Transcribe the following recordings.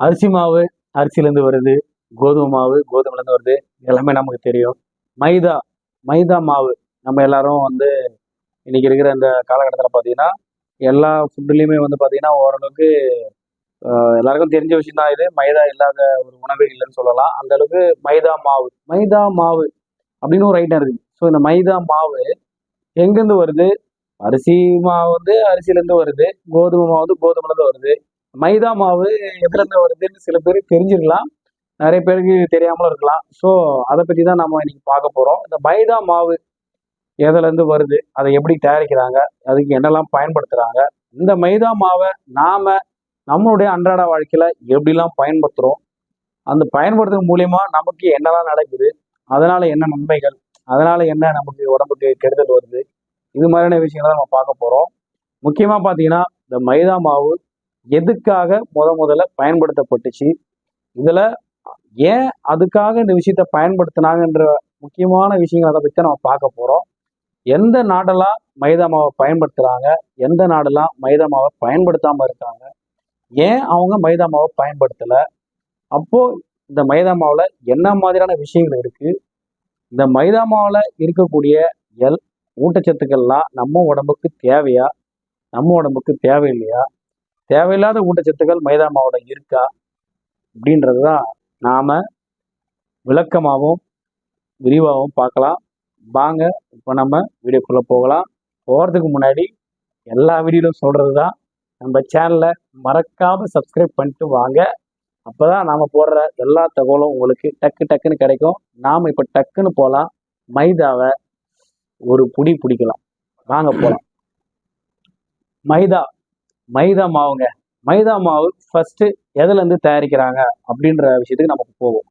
அரிசி மாவு அரிசியிலேருந்து வருது கோதுமை மாவு கோதுமைலேருந்து வருது. எல்லாமே நமக்கு தெரியும். மைதா மைதா மாவு. நம்ம எல்லாரும் வந்து இன்னைக்கு இருக்கிற இந்த காலகட்டத்தில் பார்த்தீங்கன்னா எல்லா ஃபுட்டுலேயுமே வந்து பார்த்தீங்கன்னா ஓரளவுக்கு எல்லாருக்கும் தெரிஞ்ச விஷயம் தான் இது. மைதா இல்லாத ஒரு உணவே இல்லைன்னு சொல்லலாம். அந்த அளவுக்கு மைதா மாவு. மைதா மாவு அப்படின்னு ஒரு ஐட்டம் இருக்குது ஸோ இந்த மைதா மாவு எங்கேருந்து வருது? அரிசி மாவு வந்து அரிசியிலேருந்து வருது. கோதுமை மாவு வந்து கோதுமைலேருந்து வருது. மைதா மாவு எதுலேருந்து வருதுன்னு சில பேருக்கு தெரிஞ்சிருக்கலாம். நிறைய பேருக்கு தெரியாமலும் இருக்கலாம். ஸோ அதை பற்றி தான் நம்ம இன்னைக்கு பார்க்க போகிறோம் இந்த மைதா மாவு எதுலேருந்து வருது? அதை எப்படி தயாரிக்கிறாங்க? அதுக்கு என்னெல்லாம் பயன்படுத்துகிறாங்க இந்த மைதா மாவை நாம நம்மளுடைய அன்றாட வாழ்க்கையில் எப்படிலாம் பயன்படுத்துகிறோம் அந்த பயன்படுத்துறது மூலியமா நமக்கு என்னெல்லாம் நடக்குது? அதனால என்ன நன்மைகள்? அதனால என்ன நமக்கு உடம்புக்கு கெடுதல் வருது? இது மாதிரியான விஷயங்களை நம்ம பார்க்க போகிறோம் முக்கியமாக பார்த்தீங்கன்னா இந்த மைதா மாவு எதுக்காக முத முதல்ல பயன்படுத்தப்பட்டுச்சு? இதில் ஏன் அதுக்காக இந்த விஷயத்த பயன்படுத்தினாங்கன்ற முக்கியமான விஷயங்களை அதை பற்றி நம்ம பார்க்க போகிறோம் எந்த நாடெல்லாம் மைதா மாவை பயன்படுத்துகிறாங்க எந்த நாடெல்லாம் மைதா மாவை பயன்படுத்தாமல் இருக்காங்க? ஏன் அவங்க மைதா மாவை பயன்படுத்தலை? அப்போ இந்த மைதா மாவில் என்ன மாதிரியான விஷயங்கள் இருக்கு? இந்த மைதா மாவில் இருக்கக்கூடிய எல் ஊட்டச்சத்துக்கள்லாம் நம்ம உடம்புக்கு தேவையா? நம்ம உடம்புக்கு தேவையில்லையா? தேவையில்லாத ஊட்டச்சத்துக்கள் மைதா மாவுல இருக்கா அப்படின்றது தான் நாம விளக்கமாகவும் விரிவாகவும் பார்க்கலாம். வாங்க இப்போ நம்ம வீடியோக்குள்ளே போகலாம். போகிறதுக்கு முன்னாடி எல்லா வீடியோலும் சொல்கிறது தான் நம்ம சேனலை மறக்காம சப்ஸ்கிரைப் பண்ணிட்டு வாங்க. அப்போ தான் நாம் போடுற எல்லா தகவலும் உங்களுக்கு டக்கு டக்குன்னு கிடைக்கும். நாம் இப்போ டக்குன்னு போகலாம் மைதாவை ஒரு புடி பிடிக்கலாம். வாங்க போகலாம் மைதா. மைதா மாவுங்க. மைதா மாவு ஃபர்ஸ்ட் எதுல இருந்து தயாரிக்கிறாங்க அப்படின்ற விஷயத்துக்கு நமக்கு போவோம்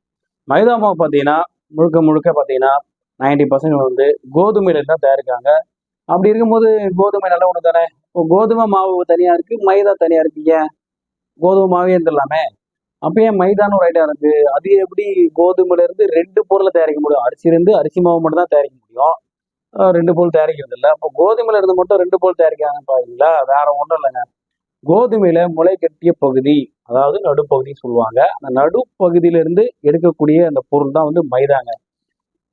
மைதா மாவு பார்த்தீங்கன்னா முழுக்க முழுக்க பார்த்தீங்கன்னா நைன்டி பர்சன்ட் வந்து கோதுமையில இருந்து தான் தயாரிக்காங்க அப்படி இருக்கும்போது கோதுமை நல்ல ஒன்று தானே இப்போ கோதுமை மாவு தனியா இருக்கு மைதா தனியா இருக்கு. ஏன்? கோதுமை மாவே இருந்துடலாமே. அப்ப ஏன் மைதான்னு ஒரு ஐட்டம் இருக்கு? அது எப்படி கோதுமையில இருந்து ரெண்டு பொருளை தயாரிக்க முடியும்? அரிசி இருந்து அரிசி மாவு மட்டும் தான் தயாரிக்க முடியும். ரெண்டு பொருள் தயாரிக்கிறது இல்லை. அப்போ கோதுமையில இருந்து மட்டும் ரெண்டு பொருள் தயாரிக்கிறாங்க பாருங்களா வேற ஒன்றும் இல்லைங்க. கோதுமையில முளை கட்டிய பகுதி அதாவது நடுப்பகுதி சொல்லுவாங்க. அந்த நடுப்பகுதியிலிருந்து எடுக்கக்கூடிய அந்த பொருள் தான் வந்து மைதாங்க.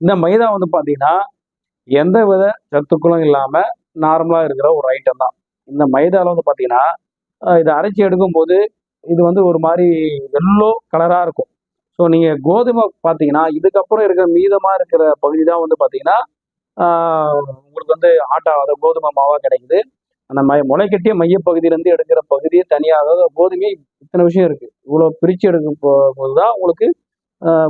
இந்த மைதா வந்து பார்த்தீங்கன்னா எந்த வித சத்துக்களும் இல்லாமல் நார்மலாக இருக்கிற ஒரு ஐட்டம் தான். இந்த மைதாவில் வந்து பார்த்தீங்கன்னா இதை அரைச்சி எடுக்கும்போது இது வந்து ஒரு மாதிரி எல்லோ கலராக இருக்கும். ஸோ நீங்கள் கோதுமை பார்த்தீங்கன்னா இதுக்கப்புறம் இருக்கிற மீதமாக இருக்கிற பகுதி தான் வந்து பார்த்தீங்கன்னா உங்களுக்கு வந்து ஆட்டா அதாவது கோதுமை மாவாக கிடைக்குது. அந்த ம முளைக்கட்டிய மையப்பகுதியிலேருந்து எடுக்கிற பகுதியே தனியாக அதாவது கோதுமை இத்தனை விஷயம் இருக்குது இவ்வளோ பிரித்து எடுக்கும் போது தான் உங்களுக்கு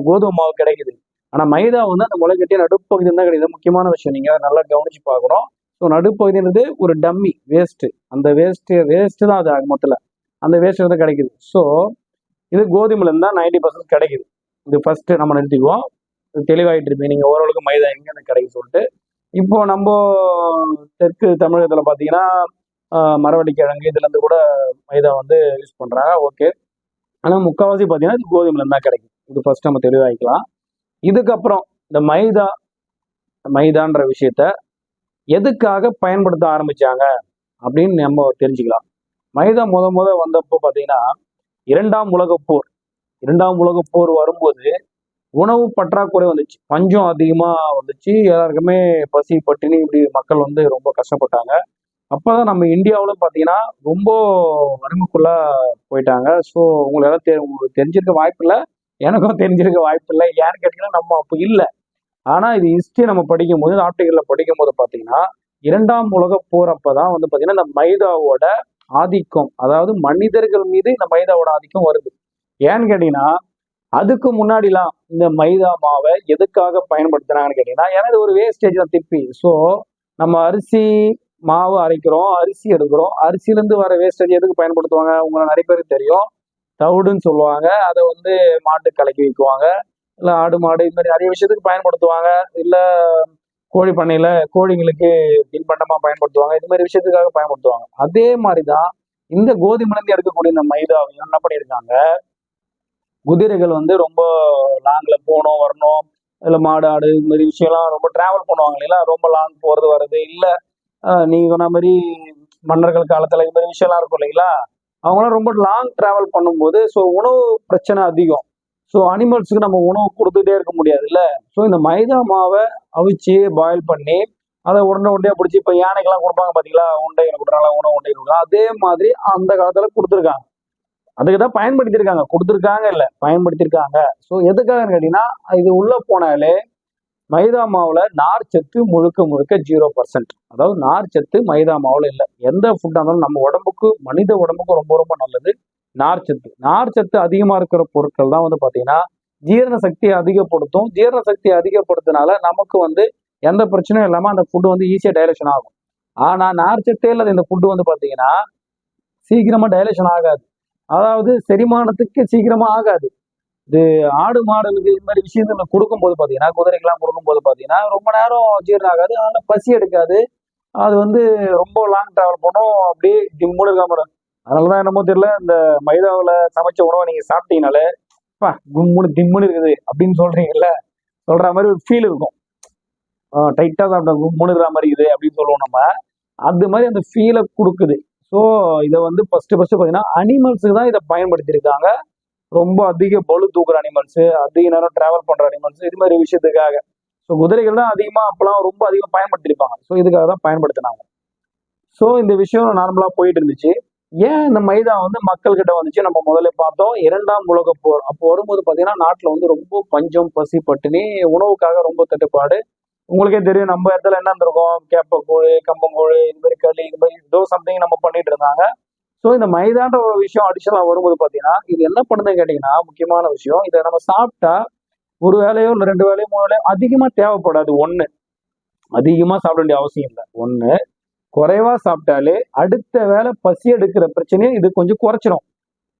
கோதுமை மாவு கிடைக்குது. ஆனால் மைதா வந்து அந்த முளைக்கட்டிய நடுப்பகுதியில் தான் கிடைக்குது. முக்கியமான விஷயம். நீங்கள் நல்லா கவனித்து பார்க்கணும். ஸோ நடுப்பகுதின்றது ஒரு டம்மி வேஸ்ட்டு அந்த வேஸ்ட்டு வேஸ்ட்டு தான் அது மொத்தத்தில். அந்த வேஸ்ட்டு தான் கிடைக்குது. ஸோ இது கோதுமையில தான் நைன்டி பர்சன்ட் கிடைக்குது. இது ஃபஸ்ட்டு நம்ம நிறுத்திக்குவோம். தெளிவாயிட்டு இருப்பீங்க நீங்கள் ஓரளவுக்கு மைதா எங்கேருந்து கிடைக்கும் சொல்லிட்டு இப்போ நம்ம தெற்கு தமிழகத்துல பாத்தீங்கன்னா ஆஹ், மரவள்ளி கிழங்கு இதுல இருந்து கூட மைதா வந்து யூஸ் பண்றாங்க. ஓகே. ஆனா முக்கால்வாசி பாத்தீங்கன்னா இது கோதுமையில தான் கிடைக்கும். இது ஃபர்ஸ்ட் நம்ம தெளிவாகிக்கலாம் இதுக்கப்புறம் இந்த மைதா மைதான்ற விஷயத்த எதுக்காக பயன்படுத்த ஆரம்பிச்சாங்க அப்படின்னு நம்ம தெரிஞ்சுக்கலாம். மைதா முத முத வந்தப்போ பாத்தீங்கன்னா இரண்டாம் உலகப் போர் இரண்டாம் உலக போர் வரும்போது உணவு பற்றாக்குறை வந்துச்சு. பஞ்சம் அதிகமாக வந்துச்சு. எல்லாருக்குமே பசி பட்டினி இப்படி மக்கள் வந்து ரொம்ப கஷ்டப்பட்டாங்க. அப்போ நம்ம இந்தியாவிலும் பார்த்தீங்கன்னா ரொம்ப வறுமைக்குள்ளே போயிட்டாங்க. ஸோ உங்களுக்கு எல்லாம் தெ- உங்களுக்கு தெரிஞ்சிருக்க வாய்ப்பு இல்லை. எனக்கும் தெரிஞ்சிருக்க வாய்ப்பு இல்லை. ஏன்னு கேட்டிங்கன்னா நம்ம அப்போ இல்லை. ஆனால் இது ஹிஸ்ட்ரி நம்ம படிக்கும் போது ஆர்டிகல்ல படிக்கும் போது பார்த்தீங்கன்னா இரண்டாம் உலக போகிறப்ப தான் வந்து பார்த்தீங்கன்னா இந்த மைதாவோட ஆதிக்கம் அதாவது மனிதர்கள் மீது இந்த மைதாவோட ஆதிக்கம் வருது. ஏன்னு கேட்டிங்கன்னா அதுக்கு முன்னாடிலாம் இந்த மைதா மாவை எதுக்காக பயன்படுத்துனாங்கன்னு கேட்டீங்கன்னா ஏன்னா இது ஒரு வேஸ்டேஜ் தான் திருப்பி. ஸோ நம்ம அரிசி மாவு அரைக்கிறோம் அரிசி எடுக்கிறோம். அரிசியிலேருந்து வர வேஸ்டேஜ் எதுக்கு பயன்படுத்துவாங்க? உங்களை நிறைய பேருக்கு தெரியும். தவிடுன்னு சொல்லுவாங்க. அதை வந்து மாட்டு கலக்கி வைக்குவாங்க. இல்லை ஆடு மாடு இது மாதிரி நிறைய விஷயத்துக்கு பயன்படுத்துவாங்க. இல்லை கோழி பண்ணையில் கோழிங்களுக்கு தின்பண்டமா பயன்படுத்துவாங்க. இது மாதிரி விஷயத்துக்காக பயன்படுத்துவாங்க. அதே மாதிரி தான் இந்த கோதுமையிலேருந்து எடுக்கக்கூடிய இந்த மைதாவையும் என்ன பண்ணியிருக்காங்க? குதிரைகள் வந்து ரொம்ப லாங்கில் போகணும் வரணும். இல்லை மாடு ஆடு இது மாதிரி விஷயம்லாம் ரொம்ப டிராவல் பண்ணுவாங்க இல்லைங்களா? ரொம்ப லாங் போகிறது வர்றது இல்லை. நீங்கள் சொன்ன மாதிரி மன்னர்கள் காலத்தில் இது மாதிரி விஷயம்லாம் இருக்கும் இல்லைங்களா? அவங்களாம் ரொம்ப லாங் டிராவல் பண்ணும்போது ஸோ உணவு பிரச்சனை அதிகம். ஸோ அனிமல்ஸுக்கு நம்ம உணவு கொடுத்துட்டே இருக்க முடியாதுல்ல? ஸோ இந்த மைதா மாவை அவிச்சு பாயில் பண்ணி அதை உடனே உடனே பிடிச்சி இப்போ யானைக்கெல்லாம் கொடுப்பாங்க பார்த்தீங்களா உண்டைகளை கொடுக்குறாங்களா? உணவு உண்டைகள் கொடுக்குறாங்க அதே மாதிரி அந்த காலத்தில் கொடுத்துருக்காங்க. அதுக்கு தான் பயன்படுத்தியிருக்காங்க. கொடுத்துருக்காங்க இல்லை பயன்படுத்தியிருக்காங்க. ஸோ எதுக்காகன்னு கேட்டிங்கன்னா இது உள்ளே போனாலே மைதா மாவில் நார் சத்து முழுக்க முழுக்க ஜீரோ பர்சன்ட் அதாவது நார் சத்து மைதா மாவில் இல்லை. எந்த ஃபுட்டாக இருந்தாலும் நம்ம உடம்புக்கு மனித உடம்புக்கு ரொம்ப ரொம்ப நல்லது நார் சத்து. நார் சத்து அதிகமாக இருக்கிற பொருட்கள் தான் வந்து பார்த்தீங்கன்னா ஜீரண சக்தியை அதிகப்படுத்தும். ஜீரண சக்தியை அதிகப்படுத்தினால நமக்கு வந்து எந்த பிரச்சனையும் இல்லாமல் அந்த ஃபுட்டு வந்து ஈஸியாக டைலக்ஷன் ஆகும். ஆனால் நார் சத்தே இல்லாத இந்த ஃபுட்டு வந்து பார்த்தீங்கன்னா சீக்கிரமாக டைலக்ஷன் ஆகாது. அதாவது செரிமானத்துக்கு சீக்கிரமாக ஆகாது. இது ஆடு மாடுகளுக்கு இந்த மாதிரி விஷயங்கள் கொடுக்கும்போது பார்த்தீங்கன்னா குதிரைக்கெல்லாம் கொடுக்கும்போது பார்த்தீங்கன்னா ரொம்ப நேரம் ஜீரணம் ஆகாது. அதனால பசி எடுக்காது. அது வந்து ரொம்ப லாங் டிராவல் பண்ணும். அப்படியே டிம்முன்னு இருக்காம இருக்கும். அதனால தான் என்னமோ தெரியல இந்த மைதாவில் சமைச்ச உணவை நீங்கள் சாப்பிட்டீங்கனாலே பா கும்முன்னு திம்முன்னு இருக்குது அப்படின்னு சொல்றீங்கல்ல சொல்ற மாதிரி ஒரு ஃபீல் இருக்கும். டைட்டாக சாப்பிட்டா கும்முன்னு இருக்கிற மாதிரி இருக்குது அப்படின்னு சொல்லுவோம் நம்ம. அது மாதிரி அந்த ஃபீலை கொடுக்குது. ஸோ இதை வந்து ஃபர்ஸ்ட் ஃபர்ஸ்ட் பார்த்தீங்கன்னா அனிமல்ஸுக்கு தான் இதை பயன்படுத்தியிருக்காங்க. ரொம்ப அதிக பலு தூக்குற அனிமல்ஸ் அதிக நேரம் டிராவல் பண்ற அனிமல்ஸ் இது மாதிரி விஷயத்துக்காக. ஸோ குதிரைகள் தான் அதிகமாக அப்பெல்லாம் ரொம்ப அதிகம் பயன்படுத்தியிருப்பாங்க. ஸோ இதுக்காக தான் பயன்படுத்தினாங்க. ஸோ இந்த விஷயம் நார்மலாக போயிட்டு இருந்துச்சு ஏன் இந்த மைதா வந்து மக்கள்கிட்ட வந்துச்சு? நம்ம முதல்ல பார்த்தோம். இரண்டாம் உலக போர். அப்போ வரும்போது பார்த்தீங்கன்னா நாட்டில் வந்து ரொம்ப பஞ்சம் பசி பட்டினி உணவுக்காக ரொம்ப தட்டுப்பாடு. உங்களுக்கே தெரியும் நம்ம இடத்துல என்ன இருந்திருக்கோம்? கேப்பக்கூழ் கம்பங்கூழ் இது மாதிரி களி இது மாதிரி ஏதோ சம்திங் நம்ம பண்ணிட்டு இருந்தாங்க. ஸோ இந்த மைதான்ற ஒரு விஷயம் அடிஷனலாக வரும்போது பார்த்தீங்கன்னா இது என்ன பண்ணுதுன்னு கேட்டிங்கன்னா முக்கியமான விஷயம் இதை நம்ம சாப்பிட்டா ஒரு வேலையோ இல்லை ரெண்டு வேலையோ மூணு வேலையோ அதிகமாக தேவைப்படாது ஒன்று அதிகமாக சாப்பிட வேண்டிய அவசியம் இல்லை. ஒன்று குறைவா சாப்பிட்டாலே அடுத்த வேலை பசி எடுக்கிற பிரச்சனையை இது கொஞ்சம் குறைச்சிரும்.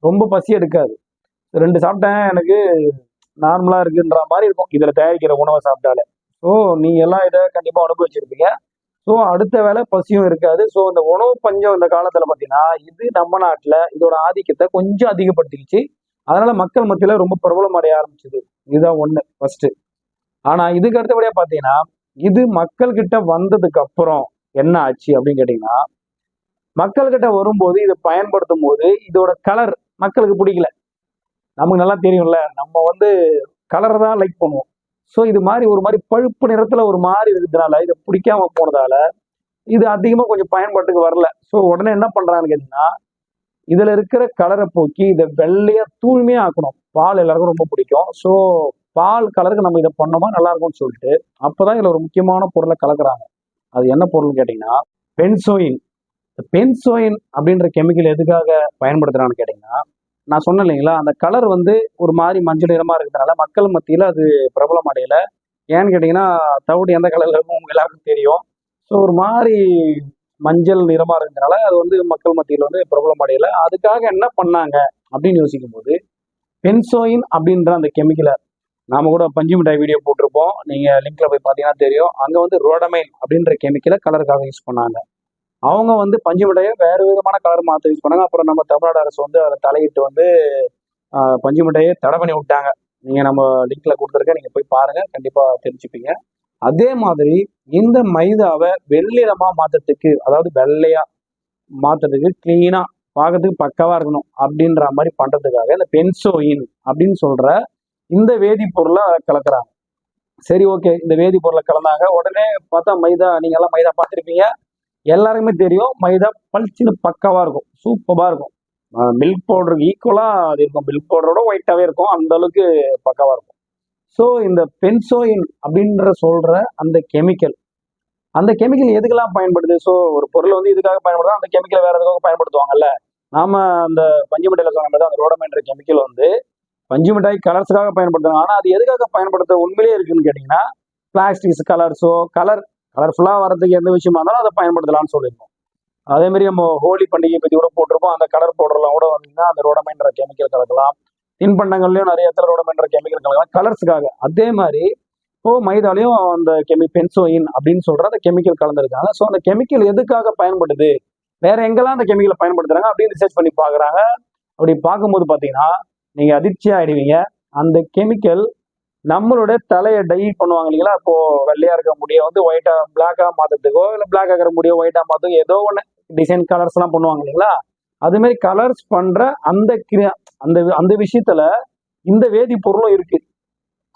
ரொம்ப பசி எடுக்காது. ரெண்டு சாப்பிட்டேன் எனக்கு நார்மலாக இருக்குன்ற மாதிரி இருக்கும். இதில் தயாரிக்கிற உணவை சாப்பிட்டாலே. ஸோ நீங்கள் எல்லாம் இதை கண்டிப்பாக அனுபவிச்சிருப்பீங்க ஸோ அடுத்த வேலை பசியும் இருக்காது. ஸோ இந்த உணவு பஞ்சம் இந்த காலத்தில் பார்த்தீங்கன்னா இது நம்ம நாட்டில் இதோட ஆதிக்கத்தை கொஞ்சம் அதிகப்படுத்திக்கிச்சு. அதனால மக்கள் மத்தியில் ரொம்ப பிரபலம் அடைய ஆரம்பிச்சது. இதுதான் ஒன்று ஃபர்ஸ்ட் ஆனால் இதுக்கு அடுத்தபடியாக பார்த்தீங்கன்னா இது மக்கள்கிட்ட வந்ததுக்கு அப்புறம் என்ன ஆச்சு அப்படின்னு கேட்டிங்கன்னா மக்கள்கிட்ட வரும்போது இதை பயன்படுத்தும் போது இதோட கலர் மக்களுக்கு பிடிக்கல. நமக்கு நல்லா தெரியும்ல நம்ம வந்து கலரை தான் லைக் பண்ணுவோம். ஸோ இது மாதிரி ஒரு மாதிரி பழுப்பு நிறத்தில் ஒரு மாதிரி இருக்கிறதுனால இதை பிடிக்காம போனதால இது அதிகமாக கொஞ்சம் பயன்பாட்டுக்கு வரல. ஸோ உடனே என்ன பண்ணுறான்னு கேட்டிங்கன்னா இதில் இருக்கிற கலரை போக்கி இதை வெள்ளையாக தூய்மையாக ஆக்கணும். பால் எல்லாருக்கும் ரொம்ப பிடிக்கும். ஸோ பால் கலருக்கு நம்ம இதை பண்ணோமா நல்லா இருக்கும்னு சொல்லிட்டு அப்பதான் இதில் ஒரு முக்கியமான பொருளை கலக்குறாங்க. அது என்ன பொருள்னு கேட்டிங்கன்னா பென்சோயின். இந்த பென்சோயின் அப்படின்ற கெமிக்கல் எதுக்காக பயன்படுத்துகிறான்னு கேட்டிங்கன்னா நான் சொன்னேன் இல்லைங்களா? அந்த கலர் வந்து ஒரு மாதிரி மஞ்சள் நிறமாக இருக்கிறதுனால மக்கள் மத்தியில் அது பிரபலம் அடையலை. ஏன்னு கேட்டிங்கன்னா தவிடு எந்த கலரில் இருக்கும் உங்க எல்லாருக்கும் தெரியும். ஸோ ஒரு மாதிரி மஞ்சள் நிறமாக இருக்கிறதுனால அது வந்து மக்கள் மத்தியில் வந்து பிரபலம் அடையலை. அதுக்காக என்ன பண்ணாங்க? அப்படின்னு யோசிக்கும் போது பென்சோயின் அப்படின்ற அந்த கெமிக்கலை நாம கூட பஞ்சு மிட்டாய் வீடியோ போட்டிருப்போம். நீங்கள் லிங்க்ல போய் பார்த்தீங்கன்னா தெரியும். அங்கே வந்து ரோடமைன் அப்படின்ற கெமிக்கலை கலருக்காக யூஸ் பண்ணாங்க. அவங்க வந்து பஞ்சு மிட்டாயை வேறு விதமான கலர் மாற்ற யூஸ் பண்ணாங்க. அப்புறம் நம்ம தமிழ்நாடு அரசு வந்து அதை தலையிட்டு வந்து பஞ்சு மிட்டாயை தடை பண்ணி விட்டாங்க. நீங்கள் நம்ம லிங்க்ல கொடுத்துருக்க நீங்கள் போய் பாருங்கள் கண்டிப்பாக தெரிஞ்சுப்பீங்க. அதே மாதிரி இந்த மைதாவை வெள்ளிடமாக மாற்றுறதுக்கு அதாவது வெள்ளையாக மாற்றுறதுக்கு கிளீனாக பார்க்கறதுக்கு பக்கவாக இருக்கணும் அப்படின்ற மாதிரி பண்ணுறதுக்காக இந்த பென்சோயின் அப்படின்னு சொல்கிற இந்த வேதிப்பொருளை கலக்குறாங்க. சரி ஓகே இந்த வேதிப்பொருளை கலந்தாங்க. உடனே பார்த்தா மைதா நீங்கள்லாம் மைதா பார்த்துருப்பீங்க. எல்லாருக்குமே தெரியும். மைதா பளிச்சுன்னு பக்காவா இருக்கும். சூப்பரா இருக்கும். மில்க் பவுடருக்கு ஈக்குவலா அது இருக்கும். மில்க் பவுடரோட ஒயிட்டாவே இருக்கும். அந்த அளவுக்கு பக்காவா இருக்கும். ஸோ இந்த பென்சோயின் அப்படின்ற சொல்ற அந்த கெமிக்கல் அந்த கெமிக்கல் எதுக்கெல்லாம் பயன்படுது? ஸோ ஒரு பொருள் வந்து இதுக்காக பயன்படுதா அந்த கெமிக்கல் வேற எதுக்காக பயன்படுத்துவாங்கல்ல? நாம அந்த பஞ்சு மிட்டாயில சொன்ன மாதிரி அந்த ரோடமென்ற கெமிக்கல் வந்து பஞ்சு மிட்டாய் கலர்ஸுக்காக பயன்படுத்துறாங்க. ஆனா அது எதுக்காக பயன்படுத்த உண்மையிலேயே இருக்குன்னு கேட்டீங்கன்னா பிளாஸ்டிக்ஸ் கலர்ஸோ கலர் கலர்ஃபுல்லாக வரதுக்கு எந்த விஷயமா இருந்தாலும் அதை பயன்படுத்தலாம்னு சொல்லியிருக்கோம் அதே மாதிரி நம்ம ஹோலி பண்டிகை பற்றி கூட போட்டிருப்போம். அந்த கலர் பவுடர்லாம் கூட வந்தீங்கன்னா அந்த ரோடமைன்ற கெமிக்கல் கலக்கலாம். தின்பண்டங்கள்லையும் நிறைய இடத்துல ரோடமைன்ற கெமிக்கல் கலக்கலாம். கலர்ஸுக்காக அதே மாதிரி இப்போ மைதாலையும் அந்த கெமி பென்சோயின் அப்படின்னு சொல்கிற அந்த கெமிக்கல் கலந்துருக்காங்க. ஸோ அந்த கெமிக்கல் எதுக்காக பயன்படுது? வேற எங்கெல்லாம் அந்த கெமிக்கலை பயன்படுத்துறாங்க? அப்படின்னு ரிசர்ச் பண்ணி பார்க்குறாங்க. அப்படி பார்க்கும்போது பார்த்தீங்கன்னா நீங்கள் அதிர்ச்சி ஆயிடுவீங்க அந்த கெமிக்கல் நம்மளோட தலையை டை பண்ணுவாங்க இல்லைங்களா? இப்போ வெள்ளையா இருக்க முடியும் வந்து ஒயிட்டா பிளாக்கா மாத்துறதுக்கோ இல்லை பிளாக் ஆகிற முடியும் ஒயிட்டா மாத்துறதுக்கோ ஏதோ ஒன்று டிசைன் கலர்ஸ் எல்லாம் பண்ணுவாங்க இல்லைங்களா? அது மாதிரி கலர்ஸ் பண்ற அந்த அந்த அந்த விஷயத்துல இந்த வேதிப்பொருளும் இருக்கு.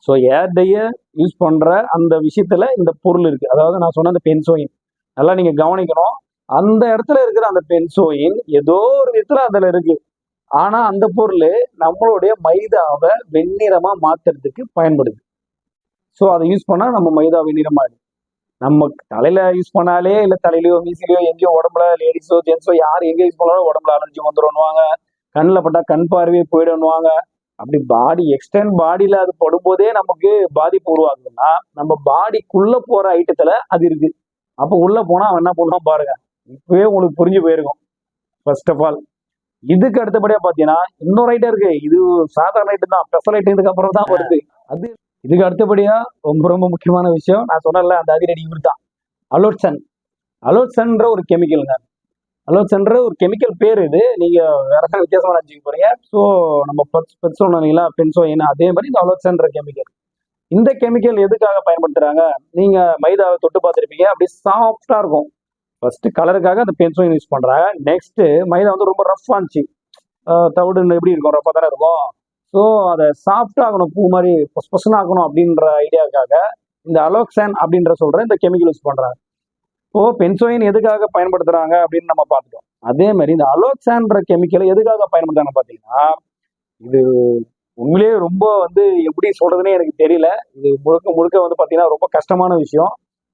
ஸோ ஏர் டைய யூஸ் பண்ற அந்த விஷயத்துல இந்த பொருள் இருக்கு. அதாவது நான் சொன்ன அந்த பென்சோயின். நல்லா நீங்க கவனிக்கணும். அந்த இடத்துல இருக்கிற அந்த பென்சோயின் ஏதோ ஒரு விதத்துல அதுல இருக்கு. ஆனா அந்த பொருள் நம்மளுடைய மைதாவை வெண்ணிறமா மாத்துறதுக்கு பயன்படுது. ஸோ அதை யூஸ் பண்ணா நம்ம மைதா வெண்ணிறமா இருக்கு. நம்ம தலையில யூஸ் பண்ணாலே இல்ல தலையிலயோ மீசிலையோ எங்கேயோ உடம்புல லேடிஸோ ஜென்ஸோ யார் எங்க யூஸ் பண்ணாலும் உடம்புல அலர்ஜி வந்துருவாங்க கண்ணில் பட்டா கண் பார்வையே போயிடுவாங்க அப்படி பாடி எக்ஸ்டென்ட் பாடியில அது படும்போதே நமக்கு பாதிப்பு உருவாகுதுன்னா நம்ம பாடிக்குள்ள போற ஐட்டத்துல அது இருக்கு. அப்போ உள்ள போனா அவன் என்ன பண்ணுவான் பாருங்க இப்பவே உங்களுக்கு புரிஞ்சு போயிருக்கும். ஃபர்ஸ்ட் ஆஃப் ஆல் இதுக்கு அடுத்தபடியா பாத்தீங்கன்னா இன்னொரு ஐட்டம் இருக்கு. இது சாதாரண ஐட்டம் தான். ஸ்பெஷல் ஐட்டம் இதுக்கு அப்புறம் தான் வருது. அது இதுக்கு அடுத்தபடியா ரொம்ப ரொம்ப முக்கியமான விஷயம். நான் சொன்னேன்ல அந்த அதிரடி இவர் தான். அலோட்சன். அலோட்சன்ற ஒரு கெமிக்கலுங்க அலோட்சன்ற ஒரு கெமிக்கல் பேர் இது. நீங்க வேற வித்தியாசமா நினைச்சுக்க போறீங்க? ஸோ நம்ம பெட் சொன்னீங்களா பென்சோயின் அதே மாதிரி இந்த அலோட்சன்ற கெமிக்கல் இந்த கெமிக்கல் எதுக்காக பயன்படுத்துறாங்க? நீங்க மைதாவை தொட்டு பார்த்துருப்பீங்க. அப்படி சாஃப்டா இருக்கும். ஃபர்ஸ்ட் கலருக்காக அந்த பென்சோயின் யூஸ் பண்ணுறாங்க நெக்ஸ்ட் மைதா வந்து ரொம்ப ரஃப் ஆச்சு தவிடு எப்படி இருக்கும்? ரஃப்பாக தானே இருக்கும்? ஸோ அதை சாஃப்டாகணும் பூ மாதிரி பொஸ் ஆகணும் அப்படின்ற ஐடியாவுக்காக இந்த அலோக்சான் அப்படின்ற சொல்கிற இந்த கெமிக்கல் யூஸ் பண்ணுறாங்க இப்போ பென்சோயின் எதுக்காக பயன்படுத்துகிறாங்க அப்படின்னு நம்ம பார்த்துட்டோம். அதே மாதிரி இந்த அலோக்சான்ற கெமிக்கலை எதுக்காக பயன்படுத்துறாங்க பார்த்தீங்கன்னா இது உண்மையிலேயே ரொம்ப வந்து எப்படி சொல்கிறதுனே எனக்கு தெரியல. இது முழுக்க முழுக்க வந்து பார்த்தீங்கன்னா ரொம்ப கஷ்டமான விஷயம்.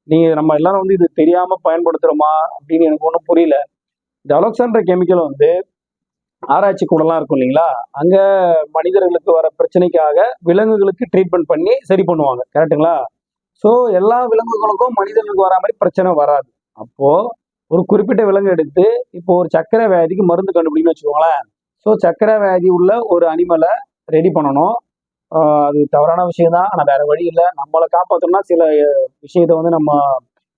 நீங்க நம்ம எல்லாரும் வந்து இது தெரியாம பயன்படுத்துறோமா அப்படின்னு எனக்கு ஒன்றும் புரியல. இந்த அலோக்சான்ற கெமிக்கல் வந்து ஆராய்ச்சி கூடலாம் இருக்கும் இல்லைங்களா? அங்க மனிதர்களுக்கு வர பிரச்சனைக்காக விலங்குகளுக்கு ட்ரீட்மெண்ட் பண்ணி சரி பண்ணுவாங்க. கரெக்ட்டுங்களா? ஸோ எல்லா விலங்குகளுக்கும் மனிதர்களுக்கு வரா மாதிரி பிரச்சனை வராது. அப்போ ஒரு குறிப்பிட்ட விலங்கு எடுத்து இப்போ ஒரு சக்கரை வியாதிக்கு மருந்து கண்டுபிடிக்கணும்னு வச்சுக்கோங்களேன். ஸோ சக்கரை வியாதி உள்ள ஒரு அனிமலை ரெடி பண்ணணும். அது தவறான விஷயம் தான் ஆனால் வேற வழி இல்லை. நம்மளை காப்பாற்றணும்னா சில விஷயத்தை வந்து நம்ம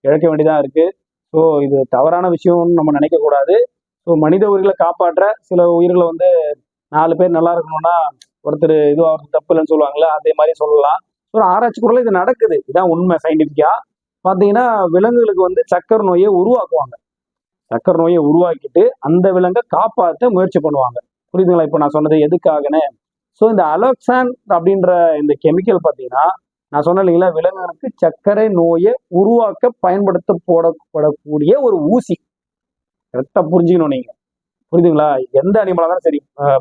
இழக்க வேண்டியதாக இருக்கு. ஸோ இது தவறான விஷயம்னு நம்ம நினைக்க கூடாது. ஸோ மனித உயிர்களை காப்பாற்ற சில உயிர்களை வந்து நாலு பேர் நல்லா இருக்கணும்னா ஒருத்தர் இதுவாக தப்பு இல்லைன்னு சொல்லுவாங்களே அதே மாதிரி சொல்லலாம். ஒரு ஆராய்ச்சி கூட இது நடக்குது. இதான் உண்மை சயின்டிஃபிக்காக பார்த்தீங்கன்னா விலங்குகளுக்கு வந்து சக்கரை நோயை உருவாக்குவாங்க. சக்கரை நோயை உருவாக்கிட்டு அந்த விலங்கை காப்பாற்ற முயற்சி பண்ணுவாங்க. புரியுதுங்களா? இப்போ நான் சொன்னது எதுக்காகன்னு ஸோ இந்த அலோக்சான் அப்படின்ற இந்த கெமிக்கல் பார்த்தீங்கன்னா நான் சொன்னேன் இல்லைங்களா விலங்குகளுக்கு சர்க்கரை நோயை உருவாக்க பயன்படுத்த போடப்படக்கூடிய ஒரு ஊசி. கரெக்டாக புரிஞ்சுக்கணும் நீங்கள் புரியுதுங்களா? எந்த அனிமலாக இருந்தாலும் சரி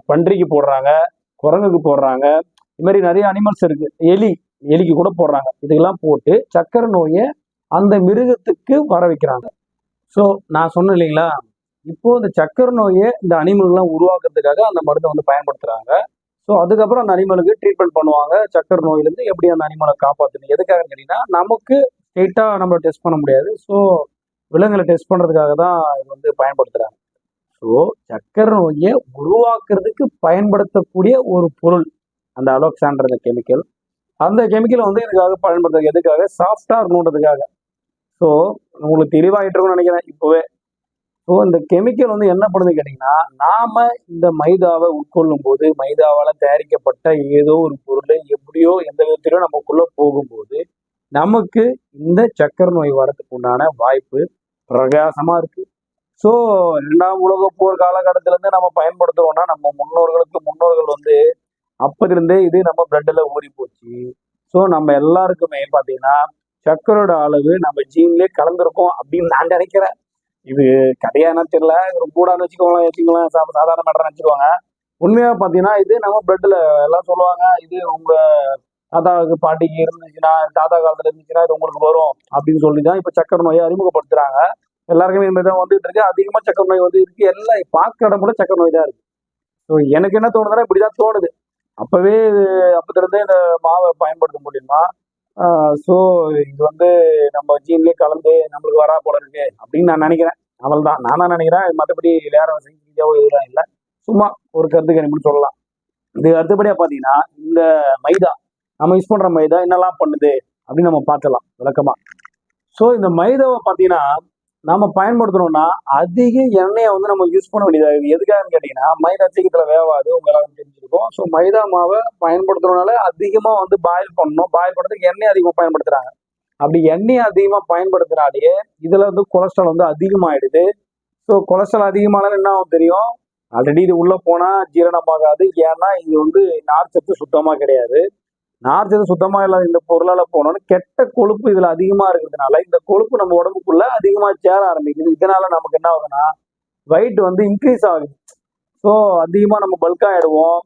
பன்றிக்கு போடுறாங்க குரங்குக்கு போடுறாங்க இது மாதிரி நிறைய அனிமல்ஸ் இருக்கு. எலி எலிக்கு கூட போடுறாங்க. இதுக்கெல்லாம் போட்டு சக்கரை நோயை அந்த மிருகத்துக்கு வர வைக்கிறாங்க. ஸோ நான் சொன்னேன் இல்லைங்களா இப்போ இந்த சக்கரை நோயை இந்த அனிமல்கள்லாம் உருவாக்குறதுக்காக அந்த மருந்தை வந்து பயன்படுத்துறாங்க. ஸோ அதுக்கப்புறம் அந்த அனிமலுக்கு ட்ரீட்மெண்ட் பண்ணுவாங்க. சக்கரை நோயிலேருந்து எப்படி அந்த அனிமலை காப்பாற்றணும் எதுக்காக கேட்டீங்கன்னா நமக்கு ஸ்ட்ரெயிட்டாக நம்ம டெஸ்ட் பண்ண முடியாது. ஸோ விலங்குகளை டெஸ்ட் பண்ணுறதுக்காக தான் இது வந்து பயன்படுத்துகிறாங்க ஸோ சக்கரை நோயை உருவாக்குறதுக்கு பயன்படுத்தக்கூடிய ஒரு பொருள் அந்த அலோக்ஸான்ற அந்த கெமிக்கல் அந்த கெமிக்கலை வந்து இதுக்காக பயன்படுத்துறது எதுக்காக? சாஃப்டாக இருக்கணுன்றதுக்காக ஸோ உங்களுக்கு தெளிவாயிட்டு இருக்கும்னு நினைக்கிறேன். இப்போவே ஸோ இந்த கெமிக்கல் வந்து என்ன பண்ணுதுன்னு கேட்டிங்கன்னா நாம இந்த மைதாவை உட்கொள்ளும் போது மைதாவால் தயாரிக்கப்பட்ட ஏதோ ஒரு பொருள் எப்படியோ எந்த விதத்திலோ நமக்குள்ள போகும்போது நமக்கு இந்த சக்கரை நோய் வரதுக்கு உண்டான வாய்ப்பு பிரகாசமா இருக்கு. ஸோ ரெண்டாம் உலக போர் காலகட்டத்திலேருந்து நம்ம பயன்படுத்துறோம்னா நம்ம முன்னோர்களுக்கு முன்னோர்கள் வந்து அப்பதிலிருந்தே இது நம்ம பிளட்டில் ஊறி போச்சு. ஸோ நம்ம எல்லாருக்குமே பார்த்தீங்கன்னா சக்கரோட அளவு நம்ம ஜீன்லேயே கலந்துருக்கோம் அப்படின்னு நான் நினைக்கிறேன். இது கதையா தெரியல. ஒரு கூடான்னு வச்சுக்கோங்களேன் வச்சுக்கலாம் சா- சாதாரண மேடம் நினச்சிக்குவாங்க உண்மையா பார்த்தீங்கன்னா இது நம்ம பிளட்ல எல்லாம் சொல்லுவாங்க இது உங்க தாத்தாவுக்கு பாட்டிக்கு இருந்துச்சுன்னா தாத்தா காலத்துல இருந்துச்சுன்னா இது உங்களுக்கு வரும் அப்படின்னு சொல்லி தான் இப்போ சக்கரை நோயை அறிமுகப்படுத்துறாங்க. எல்லாருக்குமே இந்த தான் வந்துட்டு இருக்கு. அதிகமா சக்கரை நோய் வந்து இருக்கு. எல்லாம் பார்க்குற இடம் கூட சக்கரை நோய் தான் இருக்கு. ஸோ எனக்கு என்ன தோணுதுன்னா இப்படிதான் தோணுது. அப்பவே அப்பத்துல இருந்தே இந்த மாவை பயன்படுத்த முடியுமா? ஸோ இது வந்து நம்ம ஜீன்லேயே கலந்து நம்மளுக்கு வரா போல இருக்கு அப்படின்னு நான் நினைக்கிறேன். அவள் தான் நான் தான் நினைக்கிறேன் மற்றபடி வேற செஞ்சாவோ இதெல்லாம் இல்லை. சும்மா ஒரு கருத்து கணிப்புன்னு சொல்லலாம். இது அடுத்தபடியாக பார்த்தீங்கன்னா இந்த மைதா நம்ம யூஸ் பண்ணுற மைதா என்னெல்லாம் பண்ணுது அப்படின்னு நம்ம பார்க்கலாம் விளக்கமாக ஸோ இந்த மைதாவை பார்த்தீங்கன்னா நம்ம பயன்படுத்தணும்னா அதிக எண்ணெயை வந்து நம்ம யூஸ் பண்ண வேண்டியதாக இருக்குது எதுக்காகன்னு கேட்டிங்கன்னா மைதா சீக்கிரத்தில் வேவாது உங்க எல்லாரும் தெரிஞ்சிருக்கும். ஸோ மைதா மாவை பயன்படுத்துறதுனால அதிகமாக வந்து பாயில் பண்ணணும். பாயில் பண்ணுறதுக்கு எண்ணெய் அதிகமாக பயன்படுத்துறாங்க. அப்படி எண்ணெய் அதிகமாக பயன்படுத்தினாலேயே இதில் வந்து கொலஸ்ட்ரால் வந்து அதிகமாயிடுது. ஸோ கொலஸ்ட்ரால் அதிகமானாலும் என்ன ஆகும் தெரியும்? ஆல்ரெடி இது உள்ள போனா ஜீரணமாகாது. ஏன்னா இது வந்து நார்ச்சத்து சுத்தமா கிடையாது. நார்ச்சது சுத்தமாக இல்லாத இந்த பொருளால் போனோம்னு கெட்ட கொழுப்பு இதில் அதிகமாக இருக்கிறதுனால இந்த கொழுப்பு நம்ம உடம்புக்குள்ள அதிகமாக சேர ஆரம்பிக்குது. இதனால நமக்கு என்ன ஆகுதுன்னா வெயிட் வந்து இன்க்ரீஸ் ஆகுது. ஸோ அதிகமாக நம்ம பல்காக ஆயிடுவோம்.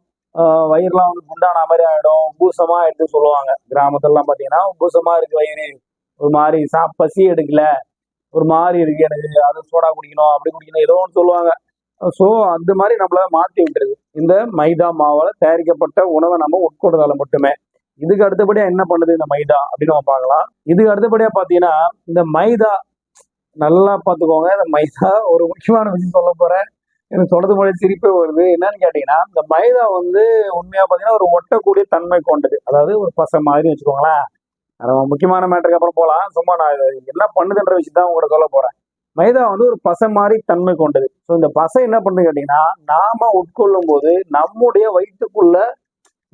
வயிறுலாம் வந்து குண்டான மாதிரி ஆகிடும் பூசமாக ஆயிடுது சொல்லுவாங்க. கிராமத்துலலாம் பார்த்தீங்கன்னா பூசமாக இருக்குது வயிறு. ஒரு மாதிரி சா பசி எடுக்கல. ஒரு மாதிரி இருக்கு எனக்கு. அது சோடா குடிக்கணும் அப்படி குடிக்கணும் ஏதோ ஒன்று சொல்லுவாங்க. ஸோ அந்த மாதிரி நம்மள மாற்றி விட்டுருது. இந்த மைதா மாவால் தயாரிக்கப்பட்ட உணவை நம்ம உட்கொடுறதால மட்டுமே. இதுக்கு அடுத்தபடியா என்ன பண்ணுது இந்த மைதா அப்படின்னு நம்ம பார்க்கலாம். இதுக்கு அடுத்தபடியா பாத்தீங்கன்னா இந்த மைதா நல்லா பார்த்துக்கோங்க. இந்த மைதா ஒரு முக்கியமான விஷயம் சொல்ல போறேன். எனக்கு சொல்றது போல சிரிப்பே வருது. என்னன்னு கேட்டீங்கன்னா இந்த மைதா வந்து உண்மையா பார்த்தீங்கன்னா ஒரு ஒட்டக்கூடிய தன்மை கொண்டது. அதாவது ஒரு பசை மாதிரி வச்சுக்கோங்களேன். நம்ம முக்கியமான மேட்டருக்கு அப்புறம் போகலாம் சும்மா நான் என்ன பண்ணுதுன்ற விஷயம் தான் உங்கள்கிட்ட சொல்ல போறேன். மைதா வந்து ஒரு பசை மாதிரி தன்மை கொண்டது. ஸோ இந்த பசை என்ன பண்ணுது கேட்டீங்கன்னா நாம உட்கொள்ளும் போது நம்முடைய வயிற்றுக்குள்ள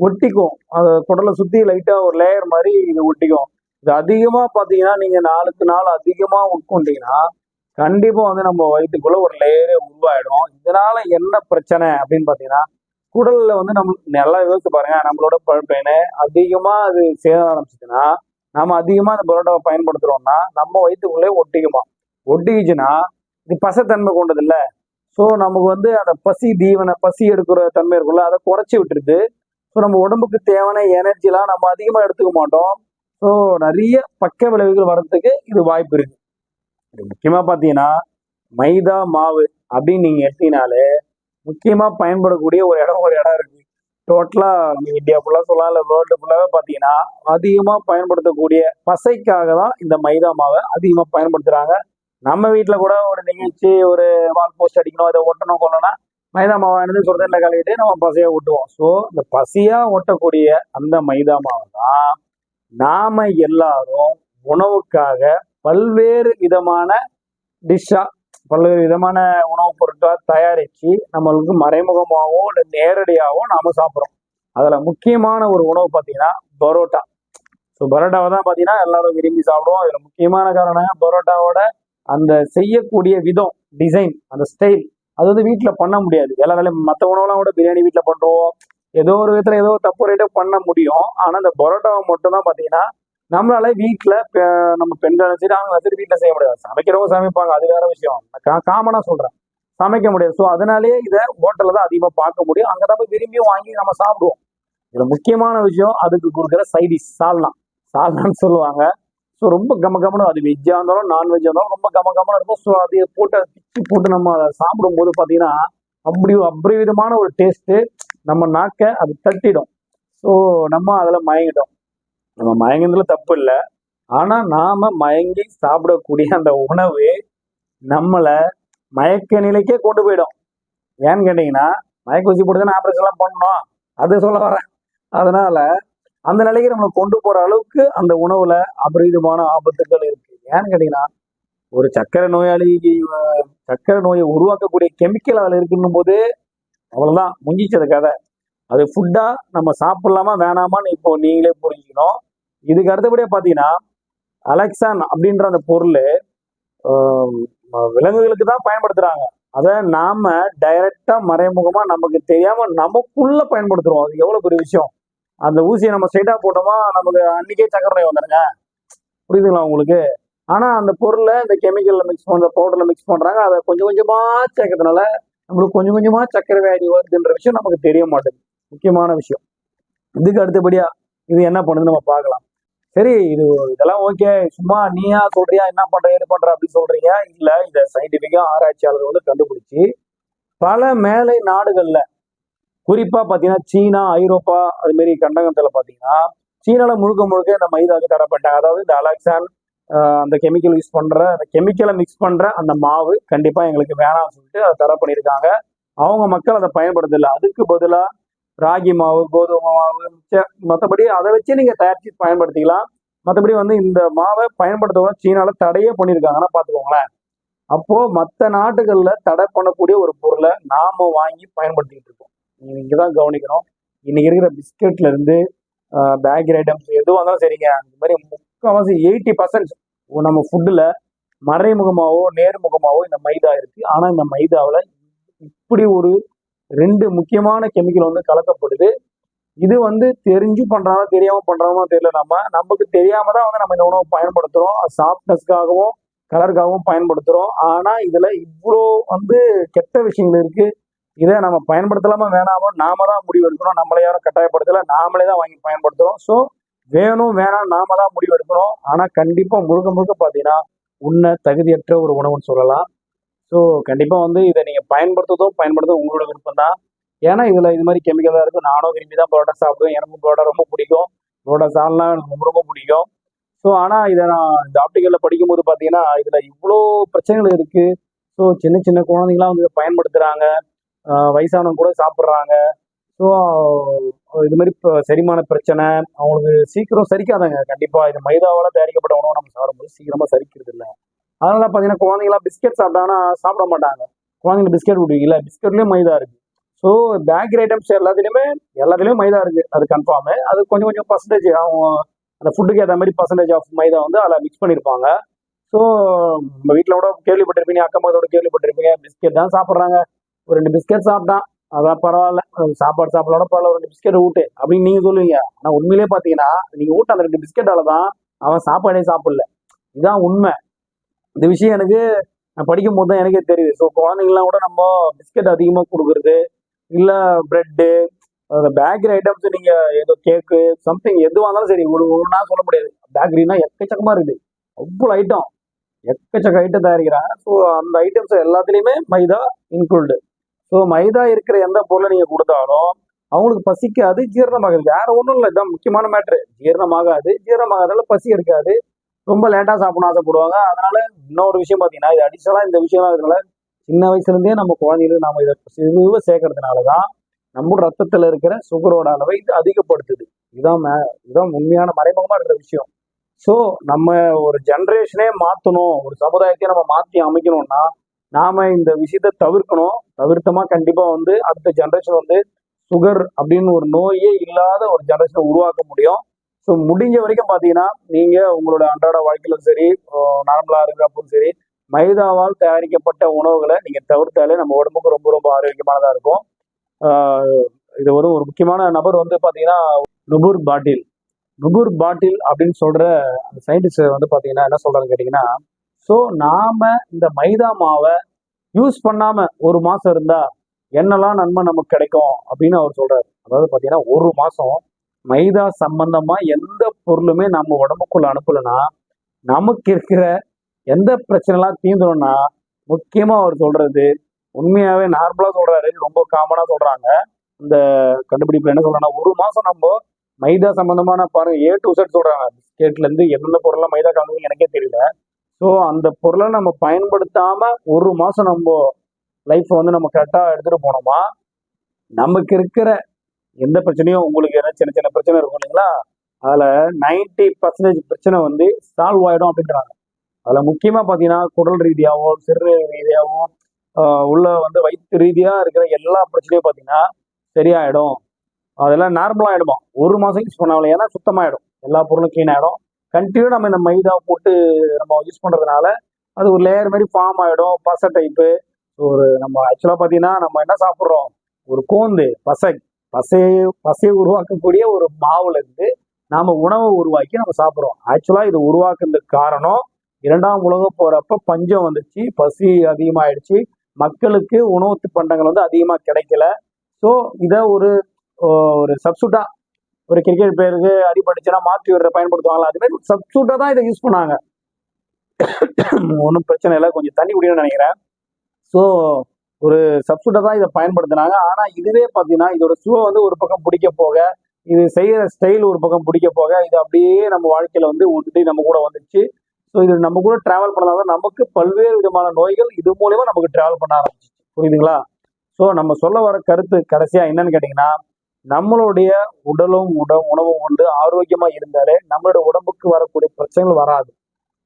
ஒட்டிக்கும். அது குடலை சுற்றி லைட்டாக ஒரு லேயர் மாதிரி இது ஒட்டிக்கும். இது அதிகமாக பார்த்தீங்கன்னா நீங்கள் நாளுக்கு நாள் அதிகமாக உட்கொண்டீங்கன்னா கண்டிப்பாக வந்து நம்ம வயிற்றுக்குள்ளே ஒரு லேயரே உருவாயிடும் இதனால என்ன பிரச்சனை அப்படின்னு பார்த்தீங்கன்னா குடல்ல வந்து நம்ம நல்லா யோசிச்சு பாருங்க. நம்மளோட பழுப்பேனு அதிகமாக அது சேர ஆரம்பிச்சுச்சுன்னா நம்ம அதிகமாக அந்த பரோட்டாவை பயன்படுத்துகிறோம்னா நம்ம வயிற்றுக்குள்ளே ஒட்டிக்குமா? ஒட்டிக்கிச்சுன்னா இது பசத்தன்மை கொண்டது இல்ல ஸோ நமக்கு வந்து அந்த பசி தீவனை பசி எடுக்கிற தன்மை இருக்குல்ல அதை குறைச்சி விட்டுருது. ஸோ நம்ம உடம்புக்கு தேவையான எனர்ஜிலாம் நம்ம அதிகமாக எடுத்துக்க மாட்டோம். ஸோ நிறைய பக்க விளைவுகள் வர்றதுக்கு இது வாய்ப்பு இருக்கு. இது முக்கியமாக பார்த்தீங்கன்னா மைதா மாவு அப்படின்னு நீங்கள் எடுத்தீங்கனாலே முக்கியமாக பயன்படக்கூடிய ஒரு இடம் ஒரு இடம் இருக்கு. டோட்டலாக நம்ம இந்தியா ஃபுல்லாக சொல்லலாம் இல்லை வேர்ல்டு ஃபுல்லாகவே பார்த்தீங்கன்னா அதிகமாக பயன்படுத்தக்கூடிய பசைக்காக தான் இந்த மைதா மாவை அதிகமாக பயன்படுத்துகிறாங்க நம்ம வீட்டில் கூட ஒரு நிகழ்ச்சி ஒரு வால் போஸ்ட் அடிக்கணும் அதை ஒட்டணும் கொள்ளணும்னா மைதா மாவை அணிந்து சுடுதண்ணில் கழுவிட்டு நம்ம பசையா ஒட்டுவோம் ஸோ இந்த பசியா ஒட்டக்கூடிய அந்த மைதா மாவை தான் நாம எல்லாரும் உணவுக்காக பல்வேறு விதமான டிஷ்ஷா பல்வேறு விதமான உணவுப் பொருட்களை தயாரித்து நம்மளுக்கு மறைமுகமாகவோ இல்லை நேரடியாகவோ நாம சாப்பிட்றோம். அதில் முக்கியமான ஒரு உணவு பார்த்தீங்கன்னா பரோட்டா. ஸோ பரோட்டாவை தான் பார்த்தீங்கன்னா எல்லாரும் விரும்பி சாப்பிடுவோம். அதில் முக்கியமான காரணம் பரோட்டாவோட அந்த செய்யக்கூடிய விதம் டிசைன் அந்த ஸ்டைல் அது வந்து வீட்டில் பண்ண முடியாது. எல்லா வேலையும் மற்ற உணவுலாம் கூட பிரியாணி வீட்டில் பண்ணுறோம் ஏதோ ஒரு விதத்தில் ஏதோ தப்பு ரைட்டோ பண்ண முடியும். ஆனால் இந்த பரோட்டாவை மட்டும் தான் பார்த்தீங்கன்னா நம்மளால வீட்டில் நம்ம பெண்கள் சரி அவங்க சரி வீட்டில் செய்ய முடியாது. சமைக்கிறவங்க சமைப்பாங்க. அது வேற விஷயம். காமனாக சொல்கிறேன் சமைக்க முடியாது. ஸோ அதனாலேயே இதை ஹோட்டலில் தான் அதிகமாக பார்க்க முடியும். அங்கே தான் போய் விரும்பி வாங்கி நம்ம சாப்பிடுவோம். இதில் முக்கியமான விஷயம் அதுக்கு கொடுக்குற சைடிஷ் சால்னா. சால்னான்னு சொல்லுவாங்க. ஸோ ரொம்ப கம அது வெஜ்ஜாக இருந்தாலும் நான்வெஜ்ஜாக இருந்தாலும் ரொம்ப கம கமனு இருக்கும். ஸோ அதை போட்டு அதை பிச்சு போட்டு நம்ம அதை சாப்பிடும்போது பார்த்தீங்கன்னா அப்படி அபரிவிதமான ஒரு டேஸ்ட்டு நம்ம நாக்கை அது தட்டிடும். ஸோ நம்ம அதில் மயங்கிட்டோம். நம்ம மயங்கினதுல தப்பு இல்லை. ஆனால் நாம் மயங்கி சாப்பிடக்கூடிய அந்த உணவு நம்மளை மயக்க நிலைக்கே கொண்டு போயிடும். ஏன்னு கேட்டிங்கன்னா மயக்க ஊசி போட்டு தானே ஆப்ரேஷன்லாம் பண்ணணும். அது சொல்ல வரேன். அதனால அந்த நிலைக்கு நம்மளை கொண்டு போற அளவுக்கு அந்த உணவுல அபரிதமான ஆபத்துகள் இருக்கு. ஏன்னு கேட்டீங்கன்னா ஒரு சக்கரை நோயாளிக்கு சர்க்கரை சக்கரை நோயை உருவாக்கக்கூடிய கெமிக்கல் அதில் இருக்குன்னும் போது அவ்வளவுதான். முஞ்சிச்சது கதை. அது ஃபுட்டா நம்ம சாப்பிடலாமா வேணாமான்னு இப்போ நீங்களே புரிஞ்சுக்கணும். இதுக்கு அடுத்தபடியா பார்த்தீங்கன்னா அலெக்சான் அப்படின்ற அந்த பொருள் விலங்குகளுக்கு தான் பயன்படுத்துறாங்க. அதை நாம டைரக்டா மறைமுகமா நமக்கு தெரியாம நமக்குள்ள பயன்படுத்துறோம். அது எவ்வளவு பெரிய விஷயம்? அந்த ஊசியை நம்ம ஸ்ட்ரைட்டா போட்டோமா நமக்கு அன்னைக்கே சக்கரை வந்துடுங்க புரியுதுங்களா உங்களுக்கு? ஆனா அந்த பொருளை இந்த கெமிக்கல்ல மிக்ஸ் பண்ற பவுடர்ல மிக்ஸ் பண்றாங்க அதை கொஞ்சம் கொஞ்சமா சேர்க்கறதுனால நம்மளுக்கு கொஞ்சம் கொஞ்சமா சக்கரை வியாதி வருதுன்ற விஷயம் நமக்கு தெரிய மாட்டேங்குது. முக்கியமான விஷயம். இதுக்கு அடுத்தபடியா இது என்ன பண்ணுது நம்ம பார்க்கலாம். சரி இது இதெல்லாம் ஓகே சும்மா நீயா சொல்றியா என்ன பண்ற ஏது பண்ற அப்படின்னு சொல்றீங்க? இல்ல இதை சயின்டிபிக்கா ஆராய்ச்சியாளர்கள் வந்து கண்டுபிடிச்சி பல மேலை நாடுகள்ல குறிப்பா பாத்தீங்கன்னா சீனா ஐரோப்பா அது மாதிரி கண்டகத்துல பாத்தீங்கன்னா சீனால முழுக்க முழுக்க இந்த மைதாவுக்கு தடை பண்ணிட்டாங்க அதாவது இந்த அலெக்சான் அந்த கெமிக்கல் யூஸ் பண்ற அந்த கெமிக்கலை மிக்ஸ் பண்ற அந்த மாவு கண்டிப்பா எங்களுக்கு வேணாம்னு சொல்லிட்டு அதை தடை பண்ணியிருக்காங்க. அவங்க மக்கள் அதை பயன்படுத்தல. அதுக்கு பதிலா ராகி மாவு கோதுமை மாவு மிச்ச- அதை வச்சு நீங்க தயாரிச்சு பயன்படுத்திக்கலாம். மற்றபடி வந்து இந்த மாவை பயன்படுத்தவும் சீனால தடையே பண்ணியிருக்காங்கன்னா பாத்துக்கோங்களேன். அப்போ மற்ற நாடுகளில் தடை பண்ணக்கூடிய ஒரு பொருளை நாம வாங்கி பயன்படுத்திக்கிட்டு இருக்கோம். இங்கே தான் கவனிக்கணும். இன்னைக்கு இருக்கிற பிஸ்கட்ல இருந்து பேக்கரி ஐட்டம்ஸ் எதுவாக இருந்தாலும் சரிங்க. இந்த மாதிரி முக்கால்வாசி எயிட்டி பர்சன்ட் நம்ம ஃபுட்டில் மறைமுகமாகவோ நேர்முகமாகவோ இந்த மைதா இருக்கு. ஆனால் இந்த மைதாவில் இப்படி ஒரு ரெண்டு முக்கியமான கெமிக்கல் வந்து கலக்கப்படுது. இது வந்து தெரிஞ்சு பண்றாங்களா தெரியாம பண்றாங்களோ தெரியல. நம்ம நமக்கு தெரியாம தான் வந்து நம்ம இந்த உணவை பயன்படுத்துறோம். சாஃப்ட்னஸ்க்காகவும் கலருக்காகவும் பயன்படுத்துறோம். ஆனா இதுல இவ்வளோ வந்து கெட்ட விஷயங்கள் இருக்கு. இதை நம்ம பயன்படுத்தலாமா வேணாமோ நாம தான் முடிவு எடுக்கணும். நம்மளை யாரும் கட்டாயப்படுத்தல. நாமளே தான் வாங்கி பயன்படுத்துறோம். ஸோ வேணும் வேணாம் நாம தான் முடிவு எடுக்கணும். ஆனா கண்டிப்பா முழுக்க முழுக்க பார்த்தீங்கன்னா உன்னை தகுதியற்ற ஒரு உணவுன்னு சொல்லலாம். ஸோ கண்டிப்பா வந்து இதை நீங்க பயன்படுத்துறதோ பயன்படுத்த உங்களோட விருப்பம் தான் ஏன்னா இதுல இது மாதிரி கெமிக்கலாக இருக்கும் நானும் விரும்பி தான் பரோட்டா சாப்பிடுவேன். எனக்கும் பரோட்டா ரொம்ப பிடிக்கும். பரோட்டா சால்னா எனக்கு ரொம்ப ரொம்ப பிடிக்கும். ஸோ ஆனா இதை நான் இந்த ஆப்டிக்கல்ல படிக்கும்போது பார்த்தீங்கன்னா இதுல இவ்வளோ பிரச்சனைகள் இருக்கு. ஸோ சின்ன சின்ன குழந்தைங்களாம் வந்து இதை பயன்படுத்துறாங்க. வயசானவங்க கூட சாப்பிட்றாங்க. ஸோ இது மாதிரி இப்போ செரிமான பிரச்சனை அவங்களுக்கு சீக்கிரம் சரிக்காதாங்க. கண்டிப்பாக இது மைதாவால் தயாரிக்கப்பட்ட உணவு நம்ம சாப்பிடும்போது சீக்கிரமாக சரிக்கிறது இல்லை அதனால பார்த்தீங்கன்னா குழந்தைங்களாம் பிஸ்கெட் சாப்பிட்டாங்கன்னா சாப்பிட மாட்டாங்க. குழந்தைங்க பிஸ்கெட் குடிக்கல. பிஸ்கெட்லேயும் மைதா இருக்கு. ஸோ பேக்கரி ஐட்டம்ஸ் எல்லாத்துலேயுமே எல்லாத்துலேயும் மைதா இருக்கு. அது கன்ஃபார்மு அது கொஞ்சம் கொஞ்சம் பர்சன்டேஜ் அவங்க அந்த ஃபுட்டுக்கு ஏற்ற மாதிரி பர்சன்டேஜ் ஆஃப் மைதா வந்து அதில் மிக்ஸ் பண்ணியிருப்பாங்க ஸோ நம்ம வீட்டில் கூட கேள்விப்பட்டிருப்பீங்க அக்கம் பக்கத்தோட கேள்விப்பட்டிருப்பீங்க. பிஸ்கெட் தான் சாப்பிட்றாங்க. ஒரு ரெண்டு பிஸ்கெட் சாப்பிட்டான். அதான் பரவாயில்ல. சாப்பாடு சாப்பிடலாம் பரவாயில்ல. ஒரு ரெண்டு பிஸ்கெட் ஊட்டு. அப்படின்னு நீங்க சொல்லுவீங்க. ஆனா உண்மையிலே பாத்தீங்கன்னா நீங்க ஊட்ட அந்த ரெண்டு பிஸ்கெட்டால தான் அவன் சாப்பாடே சாப்பிடல. இதுதான் உண்மை. இந்த விஷயம் எனக்கு நான் படிக்கும் போது தான் எனக்கே தெரியுது. ஸோ குழந்தைங்கலாம் கூட நம்ம பிஸ்கெட் அதிகமாக கொடுக்குறது இல்லை பிரெட்டு பேக்கரி ஐட்டம்ஸ் நீங்கள் ஏதோ கேக்கு சம்திங் எதுவாக இருந்தாலும் சரி ஒரு ஒன்றா சொல்ல முடியாது. பேக்கரினா எக்கச்சக்கமாக இருக்குது. அவ்வளோ ஐட்டம் எக்கச்சக்க ஐட்டம் தயாரிக்கிறாங்க. ஸோ அந்த ஐட்டம்ஸ் எல்லாத்துலேயுமே மைதா இன்க்ளூடு ஸோ மைதா இருக்கிற எந்த பொருளை நீங்கள் கொடுத்தாலும் அவங்களுக்கு பசிக்காது ஜீரணமாகாது. வேற ஒன்றும் இல்லை இதான் முக்கியமான மேட்ரு ஜீரணமாகாது ஜீரணமாகாதால பசி இருக்காது ரொம்ப லேட்டாக சாப்பிடணும் ஆசைப்படுவாங்க. அதனால இன்னொரு விஷயம் பார்த்தீங்கன்னா இது அடிஷனலாக இந்த விஷயம் இருக்கிறதுனால சின்ன வயசுலேருந்தே நம்ம குழந்தைகளுக்கு நம்ம இதை சிறுவை சேர்க்கறதுனால தான் நம்ம ரத்தத்தில் இருக்கிற சுகரோட அளவை இது அதிகப்படுத்துது. இதுதான் மே- இதுதான் உண்மையான மறைமுகமாக இருக்கிற விஷயம். ஸோ நம்ம ஒரு ஜென்ரேஷனே மாற்றணும் ஒரு சமுதாயத்தை நம்ம மாற்றி அமைக்கணும்னா நாம இந்த விஷயத்த தவிர்க்கணும். தவிர்த்தமா கண்டிப்பா வந்து அடுத்த ஜென்ரேஷன் வந்து சுகர் அப்படின்னு ஒரு நோயே இல்லாத ஒரு ஜென்ரேஷனை உருவாக்க முடியும். ஸோ முடிஞ்ச வரைக்கும் பார்த்தீங்கன்னா நீங்க உங்களோட அன்றாட வாழ்க்கையிலும் சரி நார்மலா இருக்கிறப்பவும் சரி மைதாவால் தயாரிக்கப்பட்ட உணவுகளை நீங்க தவிர்த்தாலே நம்ம உடம்புக்கு ரொம்ப ரொம்ப ஆரோக்கியமானதா இருக்கும். இது ஒரு ஒரு முக்கியமான நபர் வந்து பாத்தீங்கன்னா நுபுர் பாட்டில். நுபுர் பாட்டில் அப்படின்னு சொல்ற அந்த சயின்டிஸ்ட் வந்து பாத்தீங்கன்னா என்ன சொல்றாங்க கேட்டீங்கன்னா ஸோ நாம இந்த மைதா மாவை யூஸ் பண்ணாம ஒரு மாசம் இருந்தா என்னெல்லாம் நன்மை நமக்கு கிடைக்கும் அப்படின்னு அவர் சொல்றாரு. அதாவது பாத்தீங்கன்னா ஒரு மாசம் மைதா சம்பந்தமா எந்த பொருளுமே நம்ம உடம்புக்குள்ள அனுப்பலைன்னா நமக்கு இருக்கிற எந்த பிரச்சனைலாம் தீந்துடும்னா முக்கியமா அவர் சொல்றது உண்மையாவே நார்மலா சொல்றாரு ரொம்ப காமனா சொல்றாங்க. இந்த கண்டுபிடிப்பு என்ன சொல்றாங்கன்னா ஒரு மாசம் நம்ம மைதா சம்பந்தமான பாருங்க ஏ டு செட் சொல்றாங்க. பிஸ்கெட்ல இருந்து எந்தெந்த பொருள்லாம் மைதா கலந்து எனக்கே தெரியல. ஸோ அந்த பொருளை நம்ம பயன்படுத்தாம ஒரு மாசம் நம்ம லைஃப் வந்து நம்ம கரெக்டாக எடுத்துட்டு போனோமா? நமக்கு இருக்கிற எந்த பிரச்சனையும் உங்களுக்கு என்ன சின்ன சின்ன பிரச்சனை இருக்கும் இல்லைங்களா? அதில் நைன்டி பர்சன்டேஜ் பிரச்சனை வந்து சால்வ் ஆகிடும் அப்படின்றாங்க. அதில் முக்கியமாக பார்த்தீங்கன்னா குடல் ரீதியாகவும் சிறு ரீதியாகவும் உள்ள வந்து வயிற்று ரீதியாக இருக்கிற எல்லா பிரச்சனையும் பார்த்தீங்கன்னா சரியாயிடும். அதெல்லாம் நார்மலாக ஆகிடுமா ஒரு மாதம் யூஸ் பண்ணாமல் ஏன்னா சுத்தமாகிடும் எல்லா பொருளும் க்ளீன் ஆகிடும் கண்டினியூ நம்ம இந்த மைதா போட்டு நம்ம யூஸ் பண்ணுறதுனால அது ஒரு லேயர் மாதிரி ஃபார்ம் ஆகிடும் பசை டைப்பு ஒரு நம்ம ஆக்சுவலாக பார்த்தீங்கன்னா நம்ம என்ன சாப்பிட்றோம்? ஒரு கோந்து பசை. பசையை பசையை உருவாக்கக்கூடிய ஒரு மாவுலேருந்து நாம் உணவை உருவாக்கி நம்ம சாப்பிட்றோம். ஆக்சுவலாக இது உருவாக்குறதுக்கு காரணம் இரண்டாம் உலகம் போகிறப்ப பஞ்சம் வந்துச்சு பசி அதிகமாகிடுச்சு மக்களுக்கு உணவு பண்டங்கள் வந்து அதிகமாக கிடைக்கல. ஸோ இதை ஒரு ஒரு சப்ஸ்டியூட்டாக ஒரு கிரிக்கெட் பிளேயருக்கு அடிபட்டுச்சுன்னா மாற்றி விடுற பயன்படுத்துவாங்களா? அது மாதிரி சப்சூட்டா தான் இதை யூஸ் பண்ணாங்க. ஒன்றும் பிரச்சனை இல்லை. கொஞ்சம் தண்ணி குடிக்கணும்னு நினைக்கிறேன். ஸோ ஒரு சப்சூட்டை தான் இதை பயன்படுத்தினாங்க. ஆனால் இதுவே பார்த்தீங்கன்னா இதோட சுவை வந்து ஒரு பக்கம் பிடிக்க போக இது செய்கிற ஸ்டைல் ஒரு பக்கம் பிடிக்க போக இது அப்படியே நம்ம வாழ்க்கையில் வந்து ஒட்டி நம்ம கூட வந்துச்சு ஸோ இது நம்ம கூட டிராவல் பண்ணாதான் நமக்கு பல்வேறு விதமான நோய்கள் இது மூலயமா நமக்கு ட்ராவல் பண்ண ஆரம்பிச்சு புரியுதுங்களா? ஸோ நம்ம சொல்ல வர கருத்து கடைசியாக என்னன்னு கேட்டிங்கன்னா நம்மளுடைய உடலும் உட உணவும் வந்து ஆரோக்கியமா இருந்தாலே நம்மளுடைய உடம்புக்கு வரக்கூடிய பிரச்சனைகள் வராது.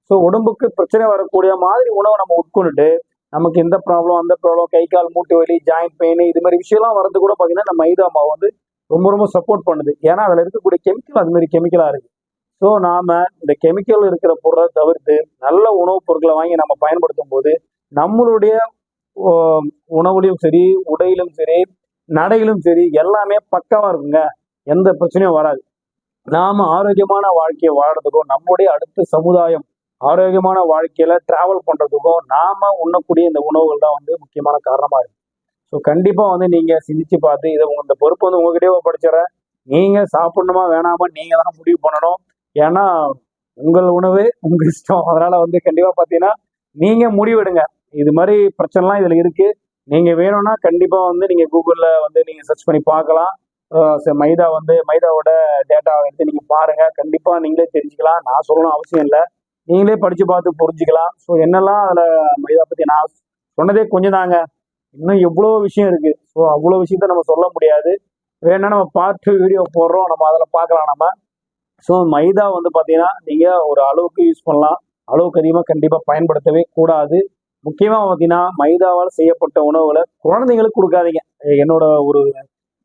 ஸோ உடம்புக்கு பிரச்சனை வரக்கூடிய மாதிரி உணவை நம்ம உட்கொண்டுட்டு நமக்கு இந்த ப்ராப்ளம் அந்த ப்ராப்ளம் கை கால் மூட்டு வலி ஜாயிண்ட் பெயின் இது மாதிரி விஷயம்லாம் வரது கூட பார்த்தீங்கன்னா நம்ம மைதா மாவு வந்து ரொம்ப ரொம்ப சப்போர்ட் பண்ணுது. ஏன்னா அதில் இருக்கக்கூடிய கெமிக்கல் அது மாதிரி கெமிக்கலாக இருக்கு. ஸோ நாம இந்த கெமிக்கல் இருக்கிற பொருளை தவிர்த்து நல்ல உணவுப் பொருட்களை வாங்கி நம்ம பயன்படுத்தும் போது நம்மளுடைய உணவுலையும் சரி உடையிலும் சரி நடைகளும் சரி எல்லாமே பக்காவா இருக்குங்க. எந்த பிரச்சனையும் வராது. நாம ஆரோக்கியமான வாழ்க்கையை வாழறதுக்கும் நம்முடைய அடுத்த சமுதாயம் ஆரோக்கியமான வாழ்க்கையில டிராவல் பண்றதுக்கும் நாம உண்ணக்கூடிய இந்த உணவுகள் தான் வந்து முக்கியமான காரணமா இருக்கு. ஸோ கண்டிப்பா வந்து நீங்க சிந்திச்சு பார்த்து இதை இந்த பொறுப்பு வந்து உங்ககிட்டயே படிச்சிடறேன். நீங்க சாப்பிடணுமா வேணாமா நீங்க தான் முடிவு பண்ணணும். ஏன்னா உங்கள் உணவு உங்க இஷ்டம். அதனால வந்து கண்டிப்பா பாத்தீங்கன்னா நீங்க முடிவெடுங்க. இது மாதிரி பிரச்சனைலாம் இதுல இருக்கு. நீங்க வேணும்னா கண்டிப்பா வந்து நீங்க கூகுள்ல வந்து நீங்க சர்ச் பண்ணி பார்க்கலாம். மைதா வந்து மைதாவோட டேட்டா எடுத்து நீங்க பாருங்க. கண்டிப்பா நீங்களே தெரிஞ்சுக்கலாம். நான் சொல்லணும் அவசியம் இல்லை. நீங்களே படிச்சு பார்த்து புரிஞ்சுக்கலாம். ஸோ என்னெல்லாம் அதுல மைதா பத்தி நான் சொன்னதே கொஞ்சம் தாங்க இன்னும் எவ்வளோ விஷயம் இருக்கு. ஸோ அவ்வளோ விஷயத்த நம்ம சொல்ல முடியாது. வேணா நம்ம பார்த்து வீடியோ போடுறோம். நம்ம அதில் பார்க்கலாம் நம்ம. ஸோ மைதா வந்து பார்த்தீங்கன்னா நீங்கள் ஒரு அளவுக்கு யூஸ் பண்ணலாம். அளவுக்கு அதிகமாக கண்டிப்பாக பயன்படுத்தவே கூடாது. முக்கியமாக பார்த்தீங்கன்னா மைதாவால் செய்யப்பட்ட உணவுகளை குழந்தைங்களுக்கு கொடுக்காதீங்க. என்னோட ஒரு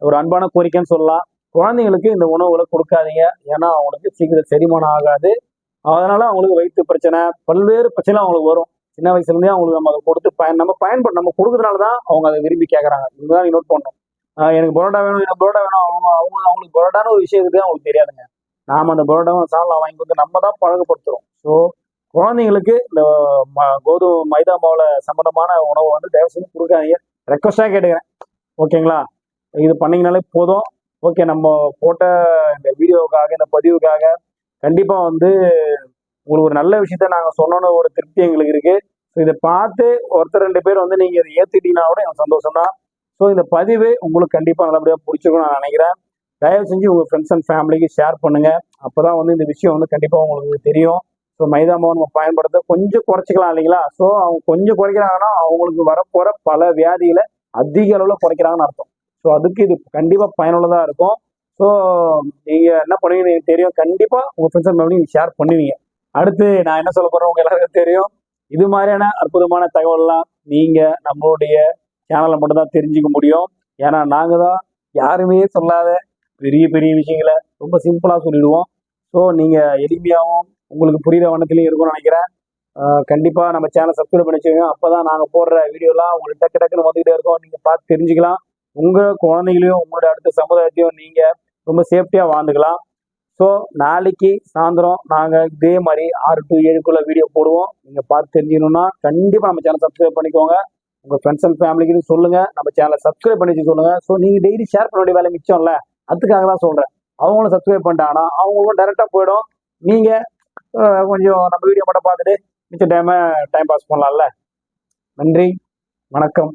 ஒரு அன்பான கோரிக்கைன்னு சொல்லலாம். குழந்தைங்களுக்கு இந்த உணவுகளை கொடுக்காதீங்க. ஏன்னா அவங்களுக்கு சீக்கிரம் செரிமானம் ஆகாது. அதனால அவங்களுக்கு வயிற்று பிரச்சனை பல்வேறு பிரச்சனை அவங்களுக்கு வரும். சின்ன வயசுலேருந்தே அவங்களுக்கு நம்ம அதை கொடுத்து பயன் நம்ம பயன்பட நம்ம கொடுக்கறதுனால தான் அவங்க அதை விரும்பி கேட்குறாங்க இதுதான் நோட் பண்ணணும் ஆஹ் எனக்கு பரோட்டா வேணும் எனக்கு பரோட்டா வேணும். அவங்க அவங்க அவங்களுக்கு பரோட்டான்னு ஒரு விஷயம் இருக்குது அவங்களுக்கு தெரியாதுங்க. நாம அந்த பரோட்டாவை சாலை வாங்கி கொடுத்து நம்ம தான் பழகப்படுத்துறோம் ஸோ குழந்தைங்களுக்கு இந்த ம- கோதுமை மைதா மாவுல சம்பந்தமான உணவை வந்து தயவு செஞ்சு கொடுக்காதீங்க. ரெக்வஸ்டாக கேட்டுக்கிறேன். ஓகேங்களா? இது பண்ணிங்கனாலே போதும். ஓகே நம்ம போட்ட இந்த வீடியோவுக்காக இந்த பதிவுக்காக கண்டிப்பாக வந்து உங்களுக்கு ஒரு நல்ல விஷயத்த நாங்கள் சொன்னோன்னு ஒரு திருப்தி எங்களுக்கு இருக்கு. ஸோ இதை பார்த்து ஒருத்தர் ரெண்டு பேர் வந்து நீங்கள் இதை ஏற்றுட்டீங்கன்னா கூட எனக்கு சந்தோஷம் தான். ஸோ இந்த பதிவு உங்களுக்கு கண்டிப்பாக நல்லபடியாக பிடிச்சிருக்கும் நான் நினைக்கிறேன். தயவு செஞ்சு உங்கள் ஃப்ரெண்ட்ஸ் அண்ட் ஃபேமிலிக்கு ஷேர் பண்ணுங்கள் அப்போ தான் வந்து இந்த விஷயம் வந்து கண்டிப்பாக உங்களுக்கு தெரியும். ஸோ மைதா மாவு நம்ம பயன்படுத்த கொஞ்சம் குறைச்சிக்கலாம் இல்லைங்களா? ஸோ அவங்க கொஞ்சம் குறைக்கிறாங்கன்னா அவங்களுக்கு வரப்போற பல வியாதிகளை அதிக அளவில் குறைக்கிறாங்கன்னு அர்த்தம். ஸோ அதுக்கு இது கண்டிப்பாக பயனுள்ளதாக இருக்கும். ஸோ நீங்கள் என்ன பண்ணுவீங்கன்னு தெரியும். கண்டிப்பாக உங்கள் ஃப்ரெண்ட்ஸ் அண்ட் ஃபேமிலி ஷேர் பண்ணுவீங்க. அடுத்து நான் என்ன சொல்ல போகிறோம் உங்கள் எல்லாருக்கும் தெரியும். இது மாதிரியான அற்புதமான தகவல்லாம் நீங்கள் நம்மளுடைய சேனலை மட்டும்தான் தெரிஞ்சுக்க முடியும். ஏன்னா நாங்கள் தான் யாருமே சொல்லாத பெரிய பெரிய விஷயங்களை ரொம்ப சிம்பிளாக சொல்லிடுவோம். ஸோ நீங்கள் எளிமையாகவும் உங்களுக்கு புரியுற வண்ணத்திலையும் இருக்கும்னு நினைக்கிறேன். கண்டிப்பாக நம்ம சேனல் சப்ஸ்கிரைப் பண்ணி வச்சுக்கோங்க அப்பதான் நாங்கள் போடுற வீடியோலாம் உங்களுக்கு டக்கு டக்குன்னு வந்துகிட்டே இருக்கோம். நீங்கள் பார்த்து தெரிஞ்சுக்கலாம். உங்கள் குழந்தைகளையும் உங்களோட அடுத்த சமுதாயத்தையும் நீங்கள் ரொம்ப சேஃப்டியாக வாழ்ந்துக்கலாம். ஸோ நாளைக்கு சாயந்தரம் நாங்கள் இதே மாதிரி ஆறு டு ஏழுக்குள்ள வீடியோ போடுவோம். நீங்கள் பார்த்து தெரிஞ்சுக்கணும்னா கண்டிப்பாக நம்ம சேனல் சப்ஸ்கிரைப் பண்ணிக்கோங்க. உங்கள் ஃப்ரெண்ட்ஸ் அண்ட் ஃபேமிலிக்கு சொல்லுங்கள் நம்ம சேனலை சப்ஸ்கிரைப் பண்ணி வச்சு சொல்லுங்கள் ஸோ நீங்கள் டெய்லி ஷேர் பண்ண வேண்டிய வேலை மிச்சம்ல அதுக்காக தான் சொல்கிறேன் அவங்களும் சப்ஸ்கிரைப் பண்ணிட்டாங்கன்னா அவங்களும் டேரெக்டாக போயிடும். நீங்கள் கொஞ்சம் நம்ம வீடியோ மட்டும் பார்த்துட்டு மிச்ச டைமை டைம் பாஸ் பண்ணலாம்ல. நன்றி வணக்கம்.